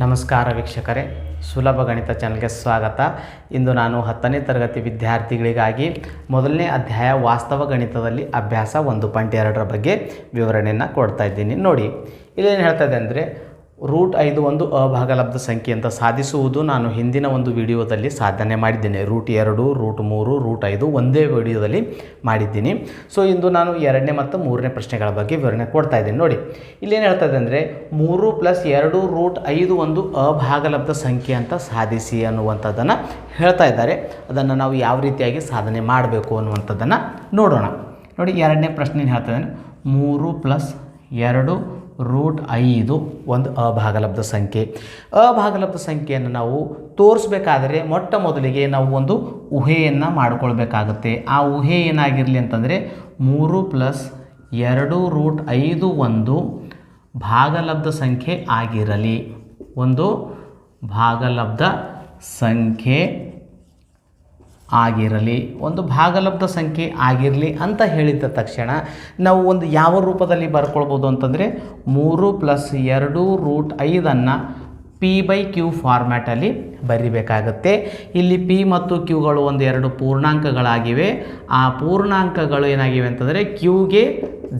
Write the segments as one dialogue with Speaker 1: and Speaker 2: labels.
Speaker 1: ನಮಸ್ಕಾರ ವೀಕ್ಷಕರೇ. ಸುಲಭ ಗಣಿತ ಚಾನಲ್ಗೆ ಸ್ವಾಗತ. ಇಂದು ನಾನು ಹತ್ತನೇ ತರಗತಿ ವಿದ್ಯಾರ್ಥಿಗಳಿಗಾಗಿ ಮೊದಲನೇ ಅಧ್ಯಾಯ ವಾಸ್ತವ ಗಣಿತದಲ್ಲಿ ಅಭ್ಯಾಸ ಒಂದು ಪಾಯಿಂಟ್ ಎರಡರ ಬಗ್ಗೆ ವಿವರಣೆಯನ್ನು ಕೊಡ್ತಾ ಇದ್ದೀನಿ. ನೋಡಿ, ಇಲ್ಲೇನು ಹೇಳ್ತಾ ಇದೆ ಅಂದರೆ ರೂಟ್ ಐದು ಒಂದು ಅಭಾಗಲಬ್ಧ ಸಂಖ್ಯೆ ಅಂತ ಸಾಧಿಸುವುದು ನಾನು ಹಿಂದಿನ ಒಂದು ವಿಡಿಯೋದಲ್ಲಿ ಸಾಧನೆ ಮಾಡಿದ್ದೇನೆ. ರೂಟ್ ಎರಡು, ರೂಟ್ ಮೂರು, ರೂಟ್ ಐದು ಒಂದೇ ವಿಡಿಯೋದಲ್ಲಿ ಮಾಡಿದ್ದೀನಿ. ಸೊ ಇಂದು ನಾನು ಎರಡನೇ ಮತ್ತು ಮೂರನೇ ಪ್ರಶ್ನೆಗಳ ಬಗ್ಗೆ ವಿವರಣೆ ಕೊಡ್ತಾ ಇದ್ದೀನಿ. ನೋಡಿ, ಇಲ್ಲೇನು ಹೇಳ್ತಾ ಇದೆ ಅಂದರೆ ಮೂರು ಪ್ಲಸ್ ಎರಡು ರೂಟ್ ಐದು ಒಂದು ಅಭಾಗಲಬ್ಧ ಸಂಖ್ಯೆ ಅಂತ ಸಾಧಿಸಿ ಅನ್ನುವಂಥದ್ದನ್ನು ಹೇಳ್ತಾ ಇದ್ದಾರೆ. ಅದನ್ನು ನಾವು ಯಾವ ರೀತಿಯಾಗಿ ಸಾಧನೆ ಮಾಡಬೇಕು ಅನ್ನುವಂಥದ್ದನ್ನು ನೋಡೋಣ. ನೋಡಿ, ಎರಡನೇ ಪ್ರಶ್ನೆ ಏನು ಹೇಳ್ತಾ ಇದ್ದಾನೆ? ಮೂರು ಪ್ಲಸ್ ಎರಡು ರೂಟ್ ಐದು ಒಂದು ಅಭಾಗಲಬ್ಧ ಸಂಖ್ಯೆ. ಅಭಾಗಲಬ್ಧ ಸಂಖ್ಯೆಯನ್ನು ನಾವು ತೋರಿಸ್ಬೇಕಾದರೆ ಮೊಟ್ಟ ಮೊದಲಿಗೆ ನಾವು ಒಂದು ಊಹೆಯನ್ನು ಮಾಡಿಕೊಳ್ಬೇಕಾಗುತ್ತೆ. ಆ ಊಹೆ ಏನಾಗಿರಲಿ ಅಂತಂದರೆ ಮೂರು ಪ್ಲಸ್ ಎರಡು ರೂಟ್ ಐದು ಒಂದು ಭಾಗಲಬ್ಧ ಸಂಖ್ಯೆ ಆಗಿರಲಿ. ಒಂದು ಭಾಗಲಬ್ಧ ಸಂಖ್ಯೆ ಆಗಿರಲಿ, ಒಂದು ಭಾಗಲಬ್ಧ ಸಂಖ್ಯೆ ಆಗಿರಲಿ ಅಂತ ಹೇಳಿದ ತಕ್ಷಣ ನಾವು ಒಂದು ಯಾವ ರೂಪದಲ್ಲಿ ಬರ್ಕೊಳ್ಬೋದು ಅಂತಂದರೆ ಮೂರು ಪ್ಲಸ್ ಎರಡು ರೂಟ್ ಐದನ್ನು ಪಿ ಬೈ ಕ್ಯೂ ಫಾರ್ಮ್ಯಾಟಲ್ಲಿ ಬರಿಬೇಕಾಗುತ್ತೆ. ಇಲ್ಲಿ ಪಿ ಮತ್ತು ಕ್ಯೂಗಳು ಒಂದು ಎರಡು ಪೂರ್ಣಾಂಕಗಳಾಗಿವೆ. ಆ ಪೂರ್ಣಾಂಕಗಳು ಏನಾಗಿವೆ ಅಂತಂದರೆ ಕ್ಯೂಗೆ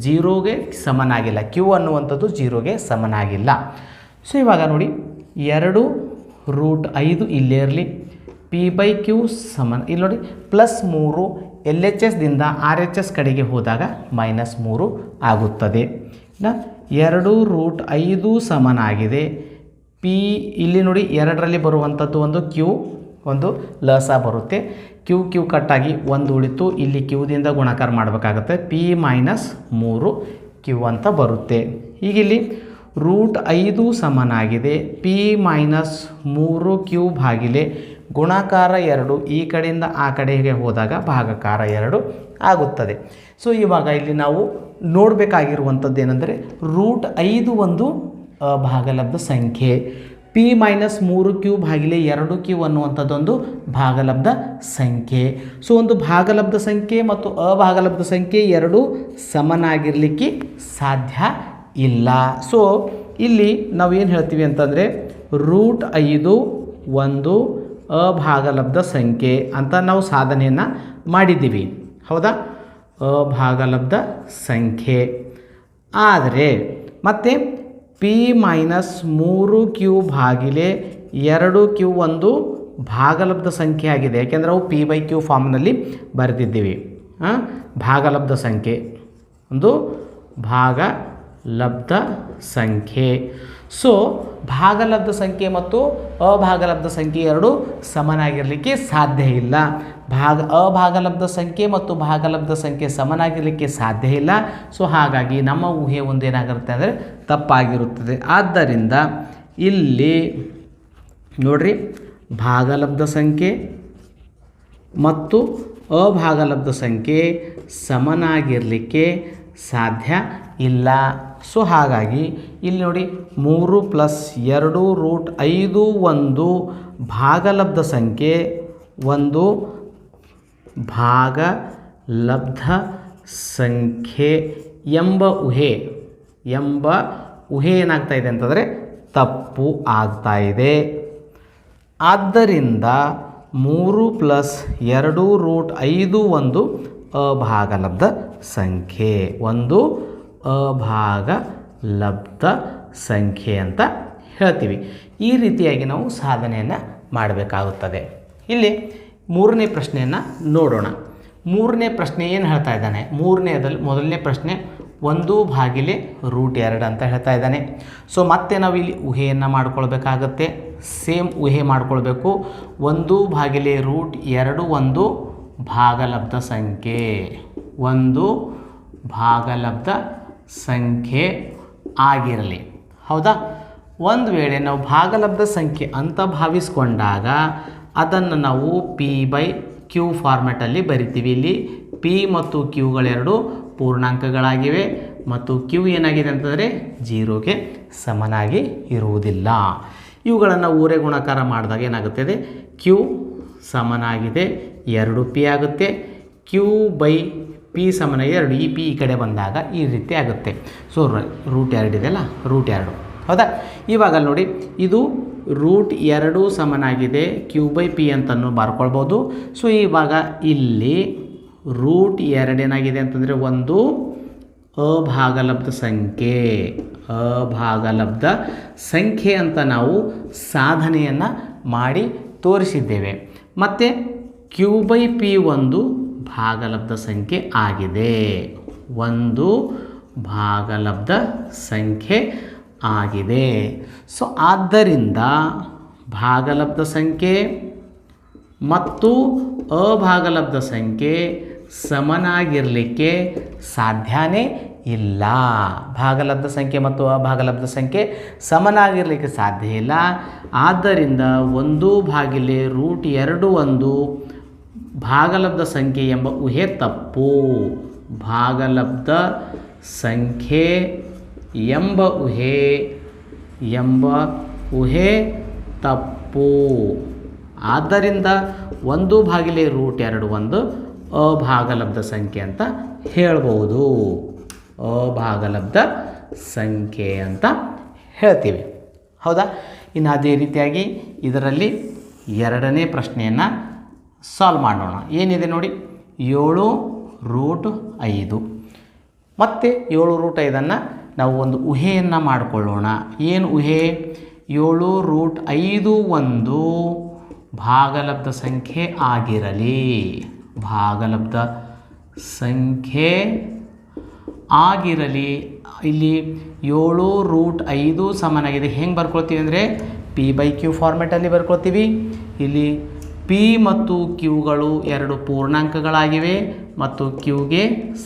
Speaker 1: ಜೀರೋಗೆ ಸಮನಾಗಿಲ್ಲ. ಕ್ಯೂ ಅನ್ನುವಂಥದ್ದು ಜೀರೋಗೆ ಸಮನಾಗಿಲ್ಲ. ಸೊ ಇವಾಗ ನೋಡಿ, ಎರಡು ರೂಟ್ ಐದು ಇಲ್ಲೇ ಇರಲಿ. ಪಿ ಬೈ ಕ್ಯೂ ಸಮನ್. ಇಲ್ಲಿ ನೋಡಿ ಪ್ಲಸ್ ಮೂರು ಎಲ್ ಎಚ್ ಎಸ್ದಿಂದ ಆರ್ ಎಚ್ ಎಸ್ ಕಡೆಗೆ ಹೋದಾಗ ಮೈನಸ್ ಮೂರು ಆಗುತ್ತದೆ. ಎರಡು ರೂಟ್ ಐದು ಸಮನಾಗಿದೆ ಪಿ ಇಲ್ಲಿ ನೋಡಿ ಎರಡರಲ್ಲಿ ಬರುವಂಥದ್ದು ಒಂದು ಕ್ಯೂ ಒಂದು ಲಸ ಬರುತ್ತೆ. ಕ್ಯೂ ಕ್ಯೂ ಕಟ್ಟಾಗಿ ಒಂದು ಉಳಿತು. ಇಲ್ಲಿ ಕ್ಯೂದಿಂದ ಗುಣಾಕಾರ ಮಾಡಬೇಕಾಗುತ್ತೆ. ಪಿ ಮೈನಸ್ ಮೂರು ಕ್ಯೂ ಅಂತ ಬರುತ್ತೆ. ಈಗ ಇಲ್ಲಿ ರೂಟ್ ಐದು ಸಮನಾಗಿದೆ ಪಿ ಮೈನಸ್ ಮೂರು ಕ್ಯೂ ಭಾಗಿಲೆ ಗುಣಾಕಾರ ಎರಡು ಈ ಕಡೆಯಿಂದ ಆ ಕಡೆಗೆ ಹೋದಾಗ ಭಾಗಕಾರ ಎರಡು ಆಗುತ್ತದೆ. ಸೊ ಇವಾಗ ಇಲ್ಲಿ ನಾವು ನೋಡಬೇಕಾಗಿರುವಂಥದ್ದು ಏನಂದರೆ ರೂಟ್ ಐದು ಒಂದು ಭಾಗಲಬ್ಧ ಸಂಖ್ಯೆ ಪಿ ಮೈನಸ್ ಮೂರು ಕ್ಯೂ ಭಾಗಿಲೆ ಎರಡು ಕ್ಯೂ ಅನ್ನುವಂಥದ್ದೊಂದು ಭಾಗಲಬ್ಧ ಸಂಖ್ಯೆ. ಸೊ ಒಂದು ಭಾಗಲಬ್ಧ ಸಂಖ್ಯೆ ಮತ್ತು ಅಭಾಗಲಬ್ಧ ಸಂಖ್ಯೆ ಎರಡು ಸಮನಾಗಿರಲಿಕ್ಕೆ ಸಾಧ್ಯ ಇಲ್ಲ. ಸೊ ಇಲ್ಲಿ ನಾವು ಏನು ಹೇಳ್ತೀವಿ ಅಂತಂದರೆ ರೂಟ್ ಐದು ಒಂದು ಅಭಾಗಲಬ್ಧ ಸಂಖ್ಯೆ ಅಂತ ನಾವು ಸಾಧನೆಯನ್ನು ಮಾಡಿದ್ದೀವಿ. ಹೌದಾ? ಅಭಾಗಲಬ್ಧ ಸಂಖ್ಯೆ ಆದರೆ ಮತ್ತು ಪಿ ಮೈನಸ್ ಮೂರು ಕ್ಯೂ ಭಾಗಿಲೆ ಎರಡು ಕ್ಯೂ ಒಂದು ಭಾಗಲಬ್ಧ ಸಂಖ್ಯೆ ಆಗಿದೆ. ಯಾಕೆಂದರೆ ಅವು ಪಿ ಬೈ ಕ್ಯೂ ಫಾರ್ಮ್ನಲ್ಲಿ ಬರೆದಿದ್ದೀವಿ. ಭಾಗಲಬ್ಧ ಸಂಖ್ಯೆ ಒಂದು ಭಾಗಲಬ್ಧ ಸಂಖ್ಯೆ ಸೊ ಭಾಗಲಬ್ಧ ಸಂಖ್ಯೆ ಮತ್ತು ಅಭಾಗಲಬ್ಧ ಸಂಖ್ಯೆ ಎರಡು ಸಮನಾಗಿರಲಿಕ್ಕೆ ಸಾಧ್ಯ ಇಲ್ಲ. ಭಾಗ, ಅಭಾಗಲಬ್ಧ ಸಂಖ್ಯೆ ಮತ್ತು ಭಾಗಲಬ್ಧ ಸಂಖ್ಯೆ ಸಮನಾಗಿರಲಿಕ್ಕೆ ಸಾಧ್ಯ ಇಲ್ಲ. ಸೊ ಹಾಗಾಗಿ ನಮ್ಮ ಊಹೆ ಒಂದೇನಾಗಿರುತ್ತೆ ಅಂದರೆ ತಪ್ಪಾಗಿರುತ್ತದೆ. ಆದ್ದರಿಂದ ಇಲ್ಲಿ ನೋಡ್ರಿ, ಭಾಗಲಬ್ಧ ಸಂಖ್ಯೆ ಮತ್ತು ಅಭಾಗಲಬ್ಧ ಸಂಖ್ಯೆ ಸಮನಾಗಿರಲಿಕ್ಕೆ ಸಾಧ್ಯ ಇಲ್ಲ. ಸೊ ಹಾಗಾಗಿ ಇಲ್ಲಿ ನೋಡಿ ಮೂರು ಪ್ಲಸ್ ಎರಡು ರೂಟ್ ಐದು ಒಂದು ಭಾಗಲಬ್ಧ ಸಂಖ್ಯೆ ಒಂದು ಭಾಗಲಬ್ಧ ಸಂಖ್ಯೆ ಎಂಬ ಊಹೆ. ಎಂಬ ಊಹೆ ಏನಾಗ್ತಾ ಇದೆ ಅಂತಂದರೆ ತಪ್ಪು ಆಗ್ತಾ ಇದೆ. ಆದ್ದರಿಂದ ಮೂರು ಪ್ಲಸ್ ಎರಡು ರೂಟ್ ಐದು ಒಂದು ಅಭಾಗಲಬ್ಧ ಸಂಖ್ಯೆ. ಒಂದು ಅಭಾಗಲಬ್ಧ ಸಂಖ್ಯೆ ಅಂತ ಹೇಳ್ತೀವಿ. ಈ ರೀತಿಯಾಗಿ ನಾವು ಸಾಧನೆಯನ್ನು ಮಾಡಬೇಕಾಗುತ್ತದೆ. ಇಲ್ಲಿ ಮೂರನೇ ಪ್ರಶ್ನೆಯನ್ನು ನೋಡೋಣ. ಮೂರನೇ ಪ್ರಶ್ನೆ ಏನು ಹೇಳ್ತಾ ಇದ್ದಾನೆ? ಮೂರನೇದಲ್ಲಿ ಮೊದಲನೇ ಪ್ರಶ್ನೆ ಒಂದು ಭಾಗಿಲೆ ರೂಟ್ ಎರಡು ಅಂತ ಹೇಳ್ತಾ ಇದ್ದಾನೆ. ಸೊ ಮತ್ತೆ ನಾವು ಇಲ್ಲಿ ಊಹೆಯನ್ನು ಮಾಡ್ಕೊಳ್ಬೇಕಾಗತ್ತೆ. ಸೇಮ್ ಊಹೆ ಮಾಡ್ಕೊಳ್ಬೇಕು. ಒಂದು ಭಾಗಿಲೆ ರೂಟ್ ಎರಡು ಒಂದು ಭಾಗಲಬ್ಧ ಸಂಖ್ಯೆ. ಒಂದು ಭಾಗಲಬ್ಧ ಸಂಖ್ಯೆ ಆಗಿರಲಿ. ಹೌದಾ? ಒಂದು ವೇಳೆ ನಾವು ಭಾಗಲಬ್ಧ ಸಂಖ್ಯೆ ಅಂತ ಭಾವಿಸ್ಕೊಂಡಾಗ ಅದನ್ನು ನಾವು ಪಿ ಬೈ ಕ್ಯೂ ಫಾರ್ಮೆಟಲ್ಲಿ ಬರಿತೀವಿ. ಇಲ್ಲಿ ಪಿ ಮತ್ತು ಕ್ಯೂಗಳೆರಡು ಪೂರ್ಣಾಂಕಗಳಾಗಿವೆ ಮತ್ತು ಕ್ಯೂ ಏನಾಗಿದೆ ಅಂತಂದರೆ ಜೀರೋಗೆ ಸಮನಾಗಿ ಇರುವುದಿಲ್ಲ. ಇವುಗಳನ್ನು ಊರೇ ಗುಣಾಕಾರ ಮಾಡಿದಾಗ ಏನಾಗುತ್ತದೆ? ಕ್ಯೂ ಸಮನಾಗಿದೆ. ಎರಡು ಪಿ ಆಗುತ್ತೆ. ಕ್ಯೂ ಬೈ ಪಿ ಸಮನ ಎರಡು ಈ ಪಿ ಈ ಕಡೆ ಬಂದಾಗ ಈ ರೀತಿ ಆಗುತ್ತೆ. ಸೊ ರೂಟ್ ಎರಡು ಇದೆಯಲ್ಲ? ರೂಟ್ ಎರಡು. ಹೌದಾ? ಇವಾಗ ನೋಡಿ, ಇದು ರೂಟ್ ಎರಡು ಸಮನಾಗಿದೆ. ಕ್ಯೂ ಬೈ ಪಿ ಅಂತಲೂ ಬರ್ಕೊಳ್ಬೋದು ಸೊ ಇವಾಗ ಇಲ್ಲಿ ರೂಟ್ ಎರಡೇನಾಗಿದೆ ಅಂತಂದರೆ ಒಂದು ಅಭಾಗಲಬ್ಧ ಸಂಖ್ಯೆ. ಅಭಾಗಲಬ್ಧ ಸಂಖ್ಯೆ ಅಂತ ನಾವು ಸಾಧನೆಯನ್ನು ಮಾಡಿ ತೋರಿಸಿದ್ದೇವೆ. ಮತ್ತು ಕ್ಯೂ ಬೈ ಪಿ ಒಂದು ಭಾಗಲಬ್ಧ ಸಂಖ್ಯೆ ಆಗಿದೆ. ಒಂದು ಭಾಗಲಬ್ಧ ಸಂಖ್ಯೆ ಆಗಿದೆ. ಸೊ ಆದ್ದರಿಂದ ಭಾಗಲಬ್ಧ ಸಂಖ್ಯೆ ಮತ್ತು ಅಭಾಗಲಬ್ಧ ಸಂಖ್ಯೆ ಸಮನಾಗಿರಲಿಕ್ಕೆ ಸಾಧ್ಯನೇ ಇಲ್ಲ. ಭಾಗಲಬ್ಧ ಸಂಖ್ಯೆ ಮತ್ತು ಅಭಾಗಲಬ್ಧ ಸಂಖ್ಯೆ ಸಮನಾಗಿರಲಿಕ್ಕೆ ಸಾಧ್ಯ ಇಲ್ಲ. ಆದ್ದರಿಂದ ಒಂದು ಭಾಗಿಲೆ ರೂಟ್ ಎರಡು ಒಂದು ಭಾಗಲಬ್ಧ ಸಂಖ್ಯೆ ಎಂಬ ಊಹೆ ತಪ್ಪು. ಭಾಗಲಬ್ಧ ಸಂಖ್ಯೆ ಎಂಬ ಊಹೆ ಎಂಬ ಊಹೆ ತಪ್ಪು. ಆದ್ದರಿಂದ ಒಂದು ಭಾಗಿಲೆ ರೂಟ್ ಎರಡು ಒಂದು ಅಭಾಗಲಬ್ಧ ಸಂಖ್ಯೆ ಅಂತ ಹೇಳ್ಬೋದು. ಅಭಾಗಲಬ್ಧ ಸಂಖ್ಯೆ ಅಂತ ಹೇಳ್ತೀವಿ. ಹೌದಾ? ಇನ್ನು ಅದೇ ರೀತಿಯಾಗಿ ಇದರಲ್ಲಿ ಎರಡನೇ ಪ್ರಶ್ನೆಯನ್ನು ಸಾಲ್ವ್ ಮಾಡೋಣ. ಏನಿದೆ ನೋಡಿ? ಏಳು ರೂಟ್ ಐದು. ಮತ್ತು ಏಳು ರೂಟ್ ಐದನ್ನು ನಾವು ಒಂದು ಊಹೆಯನ್ನು ಮಾಡಿಕೊಳ್ಳೋಣ. ಏನು ಊಹೆ? ಏಳು ರೂಟ್ ಐದು ಒಂದು ಭಾಗಲಬ್ಧ ಸಂಖ್ಯೆ ಆಗಿರಲಿ. ಭಾಗಲಬ್ಧ ಸಂಖ್ಯೆ ಆಗಿರಲಿ, ಇಲ್ಲಿ ಏಳು ರೂಟ್ ಐದು ಸಮನಾಗಿದೆ ಹೆಂಗೆ ಬರ್ಕೊಳ್ತೀವಿ ಅಂದರೆ ಪಿ ಬೈ ಕ್ಯೂ ಫಾರ್ಮೆಟಲ್ಲಿ ಬರ್ಕೊಳ್ತೀವಿ. ಇಲ್ಲಿ ಪಿ ಮತ್ತು ಕ್ಯೂಗಳು ಎರಡು ಪೂರ್ಣಾಂಕಗಳಾಗಿವೆ ಮತ್ತು ಕ್ಯೂಗೆ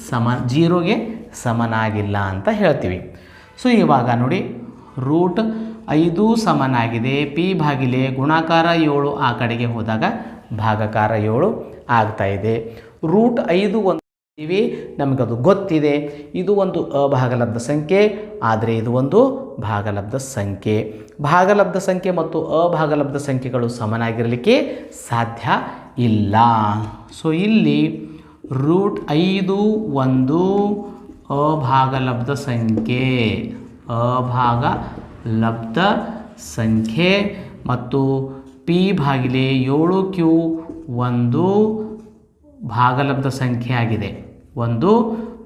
Speaker 1: ಸಮ ಜೀರೋಗೆ ಸಮನಾಗಿಲ್ಲ ಅಂತ ಹೇಳ್ತೀವಿ. ಸೊ ಇವಾಗ ನೋಡಿ, ರೂಟ್ ಐದು ಸಮನಾಗಿದೆ ಪಿ ಭಾಗಿಲೆ ಗುಣಾಕಾರ ಏಳು ಆ ಕಡೆಗೆ ಹೋದಾಗ ಭಾಗಕಾರ ಏಳು ಆಗ್ತಾ ಇದೆ. ರೂಟ್ ಐದು ಒಂದು ಇವಿ ನಮಗದು ಗೊತ್ತಿದೆ. ಇದು ಒಂದು ಅಭಾಗಲಬ್ಧ ಸಂಖ್ಯೆ, ಆದರೆ ಇದು ಒಂದು ಭಾಗಲಬ್ಧ ಸಂಖ್ಯೆ. ಭಾಗಲಬ್ಧ ಸಂಖ್ಯೆ ಮತ್ತು ಅಭಾಗಲಬ್ಧ ಸಂಖ್ಯೆಗಳು ಸಮನಾಗಿರಲಿಕ್ಕೆ ಸಾಧ್ಯ ಇಲ್ಲ. ಸೊ ಇಲ್ಲಿ ರೂಟ್ ಐದು ಒಂದು ಅಭಾಗಲಬ್ಧ ಸಂಖ್ಯೆ ಅಭಾಗಲಬ್ಧ ಸಂಖ್ಯೆ ಮತ್ತು ಪಿ ಭಾಗಿಲೆ ಏಳು ಕ್ಯೂ ಒಂದು ಭಾಗಲಬ್ಧ ಸಂಖ್ಯೆ ಆಗಿದೆ. ಒಂದು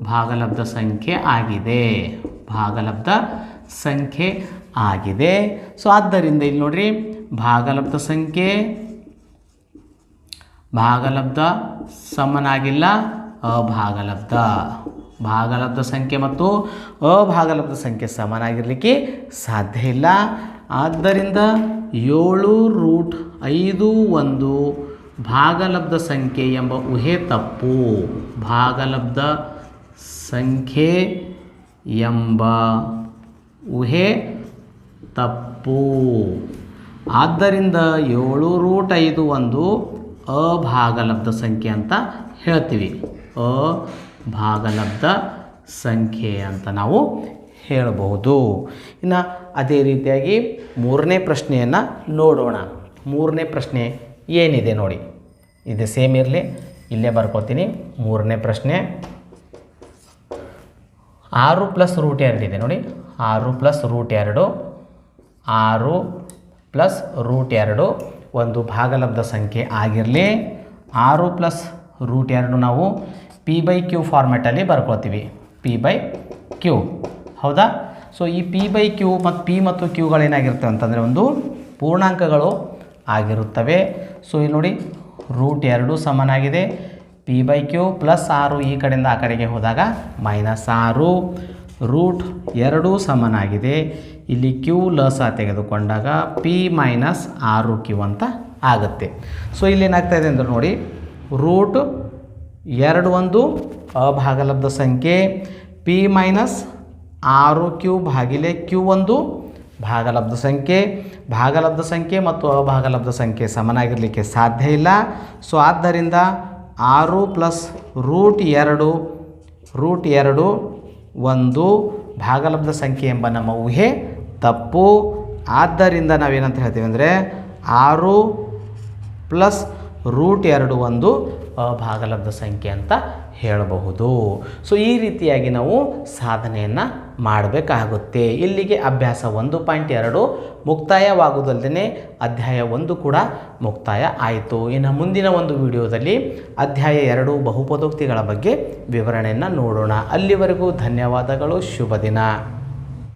Speaker 1: ಭಾಗಲಬ್ಧ ಸಂಖ್ಯೆ ಆಗಿದೆ. ಭಾಗಲಬ್ಧ ಸಂಖ್ಯೆ ಆಗಿದೆ. ಸೊ ಆದ್ದರಿಂದ ಇಲ್ಲಿ ನೋಡ್ರಿ, ಭಾಗಲಬ್ಧ ಸಂಖ್ಯೆ, ಭಾಗಲಬ್ಧ ಸಮನಾಗಿಲ್ಲ, ಅಭಾಗಲಬ್ಧ. ಭಾಗಲಬ್ಧ ಸಂಖ್ಯೆ ಮತ್ತು ಅಭಾಗಲಬ್ಧ ಸಂಖ್ಯೆ ಸಮನಾಗಿರಲಿಕ್ಕೆ ಸಾಧ್ಯ ಇಲ್ಲ. ಆದ್ದರಿಂದ ಏಳು ರೂಟ್ ಐದು ಒಂದು ಭಾಗಲಬ್ಧ ಸಂಖ್ಯೆ ಎಂಬ ಊಹೆ ತಪ್ಪು. ಭಾಗಲಬ್ಧ ಸಂಖ್ಯೆ ಎಂಬ ಊಹೆ ತಪ್ಪು. ಆದ್ದರಿಂದ ಏಳು ರೂಟ್ ಐದು ಒಂದು ಅಭಾಗಲಬ್ಧ ಸಂಖ್ಯೆ ಅಂತ ಹೇಳ್ತೀವಿ. ಅಭಾಗಲಬ್ಧ ಸಂಖ್ಯೆ ಅಂತ ನಾವು ಹೇಳಬಹುದು. ಇನ್ನು ಅದೇ ರೀತಿಯಾಗಿ ಮೂರನೇ ಪ್ರಶ್ನೆಯನ್ನು ನೋಡೋಣ. ಮೂರನೇ ಪ್ರಶ್ನೆ ಏನಿದೆ ನೋಡಿ. ಇದು ಸೇಮ್ ಇರಲಿ. ಇಲ್ಲೇ ಬರ್ಕೋತೀನಿ. ಮೂರನೇ ಪ್ರಶ್ನೆ. ಆರು ಪ್ಲಸ್ ರೂಟ್ ಎರಡಿದೆ ನೋಡಿ. ಆರು ಪ್ಲಸ್ ರೂಟ್ ಎರಡು. ಆರು ಪ್ಲಸ್ ರೂಟ್ ಎರಡು. ಒಂದು ಭಾಗಲಬ್ಧ ಸಂಖ್ಯೆ ಆಗಿರಲಿ. ಆರು ಪ್ಲಸ್ ರೂಟ್ ಎರಡು ನಾವು ಪಿ ಬೈ ಕ್ಯೂ ಫಾರ್ಮೆಟಲ್ಲಿ ಬರ್ಕೊಳ್ತೀವಿ ಪಿ ಬೈ ಕ್ಯೂ. ಹೌದಾ? ಸೊ ಈ ಪಿ ಬೈ ಕ್ಯೂ ಮತ್ತು ಪಿ ಮತ್ತು ಕ್ಯೂಗಳೇನಾಗಿರ್ತವೆ ಅಂತಂದರೆ ಒಂದು ಪೂರ್ಣಾಂಕಗಳು ಆಗಿರುತ್ತವೆ. ಸೊ ಇಲ್ಲಿ ನೋಡಿ ರೂಟ್ ಎರಡು ಸಮನಾಗಿದೆ. ಪಿ ಬೈ ಕ್ಯೂ ಪ್ಲಸ್ ಆರು ಈ ಕಡೆಯಿಂದ ಆ ಕಡೆಗೆ ಹೋದಾಗ ಮೈನಸ್ ಆರು. ರೂಟ್ ಎರಡು ಸಮನಾಗಿದೆ. ಇಲ್ಲಿ ಕ್ಯೂ ಲಸ ತೆಗೆದುಕೊಂಡಾಗ ಪಿ ಮೈನಸ್ ಆರು ಕ್ಯೂ ಅಂತ ಆಗುತ್ತೆ. ಸೊ ಇಲ್ಲಿ ಏನಾಗ್ತಾ ಇದೆ ಅಂದ್ರೆ ನೋಡಿ ರೂಟ್ ಎರಡು ಒಂದು ಅಭಾಗಲಬ್ಧ ಸಂಖ್ಯೆ ಪಿ ಮೈನಸ್ ಆರು ಕ್ಯೂ ಭಾಗಿಲೆ ಕ್ಯೂ ಒಂದು ಭಾಗಲಬ್ಧ ಸಂಖ್ಯೆ. ಭಾಗಲಬ್ಧ ಸಂಖ್ಯೆ ಮತ್ತು ಅಭಾಗಲಬ್ಧ ಸಂಖ್ಯೆ ಸಮನಾಗಿರಲಿಕ್ಕೆ ಸಾಧ್ಯ ಇಲ್ಲ. ಸೊ ಆದ್ದರಿಂದ ಆರು ಪ್ಲಸ್ ರೂಟ್ ಎರಡು ರೂಟ್ ಎರಡು, ಒಂದು, ಭಾಗಲಬ್ಧ ಸಂಖ್ಯೆ ಎಂಬ ನಮ್ಮ ಊಹೆ ತಪ್ಪು. ಆದ್ದರಿಂದ ನಾವೇನಂತ ಹೇಳ್ತೀವಿ ಅಂದರೆ ಆರು ಪ್ಲಸ್ ರೂಟ್ ಎರಡು, ಒಂದು ಅಭಾಗಲಬ್ಧ ಸಂಖ್ಯೆ ಅಂತ ಹೇಳಬಹುದು. ಸೊ ಈ ರೀತಿಯಾಗಿ ನಾವು ಸಾಧನೆಯನ್ನು ಮಾಡಬೇಕಾಗುತ್ತೆ. ಇಲ್ಲಿಗೆ ಅಭ್ಯಾಸ ಒಂದು ಪಾಯಿಂಟ್ ಎರಡು ಮುಕ್ತಾಯವಾಗುವುದಲ್ಲದೆ ಅಧ್ಯಾಯ ಒಂದು ಕೂಡ ಮುಕ್ತಾಯ ಆಯಿತು. ಇನ್ನು ಮುಂದಿನ ಒಂದು ವಿಡಿಯೋದಲ್ಲಿ ಅಧ್ಯಾಯ ಎರಡು ಬಹುಪದೋಕ್ತಿಗಳ ಬಗ್ಗೆ ವಿವರಣೆಯನ್ನು ನೋಡೋಣ. ಅಲ್ಲಿವರೆಗೂ ಧನ್ಯವಾದಗಳು, ಶುಭ ದಿನ.